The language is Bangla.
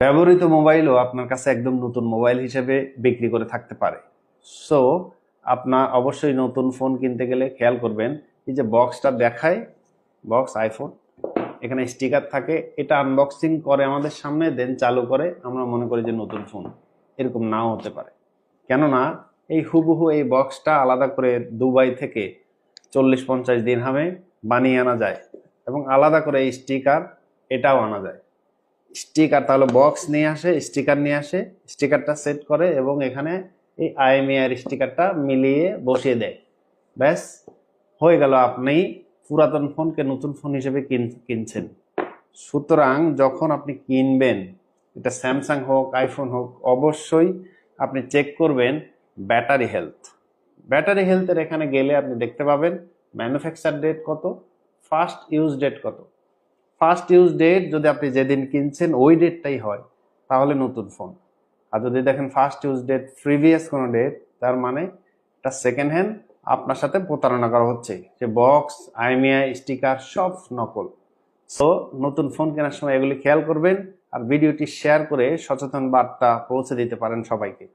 ব্যবহৃত মোবাইলও আপনার কাছে একদম নতুন মোবাইল হিসেবে বিক্রি করে থাকতে পারে। সো আপনার অবশ্যই নতুন ফোন কিনতে গেলে খেয়াল করবেন, এই যে বক্সটা দেখায় বক্স আইফোন এখানে স্টিকার থাকে, এটা আনবক্সিং করে আমাদের সামনে দেন চালু করে, আমরা মনে করি যে নতুন ফোন এরকম নাও হতে পারে। কেননা, এই হুবহু এই বক্সটা আলাদা করে দুবাই থেকে চল্লিশ পঞ্চাশ দিন হামে বানিয়ে আনা যায় এবং আলাদা করে এই স্টিকার এটাও আনা যায়। স্টিকার, তাহলে বক্স নিয়ে আসে, স্টিকার নিয়ে আসে, স্টিকারটা সেট করে এবং এখানে এই আইএমআইআর স্টিকারটা মিলিয়ে বসিয়ে দেয়। ব্যাস, হয়ে গেল আপনি পুরাতন ফোনকে নতুন ফোন হিসেবে কিন- কিনছেন। সুতরাং যখন আপনি কিনবেন, এটা স্যামসাং হোক আইফোন হোক, অবশ্যই আপনি চেক করবেন ব্যাটারি হেলথ ব্যাটারি হেলথের এখানে গেলে আপনি দেখতে পাবেন ম্যানুফ্যাকচার ডেট কত ফার্স্ট ইউজ ডেট কত। ফার্স্ট ইউজ ডেট যদি আপনি যেদিন কিনছেন, ওই ডেটটাই হয়, তাহলে নতুন ফোন আর যদি দেখেন ফার্স্ট ইউজ ডেট প্রিভিয়াস কোনো ডেট তার মানে এটা সেকেন্ড হ্যান্ড আপনার সাথে প্রতারণা করা হচ্ছে। যে বক্স আইমিআই স্টিকার সব নকল। সো নতুন ফোন কেনার সময় এগুলি খেয়াল করবেন, আর ভিডিওটি শেয়ার করে সচেতন বার্তা পৌঁছে দিতে পারেন সবাইকে।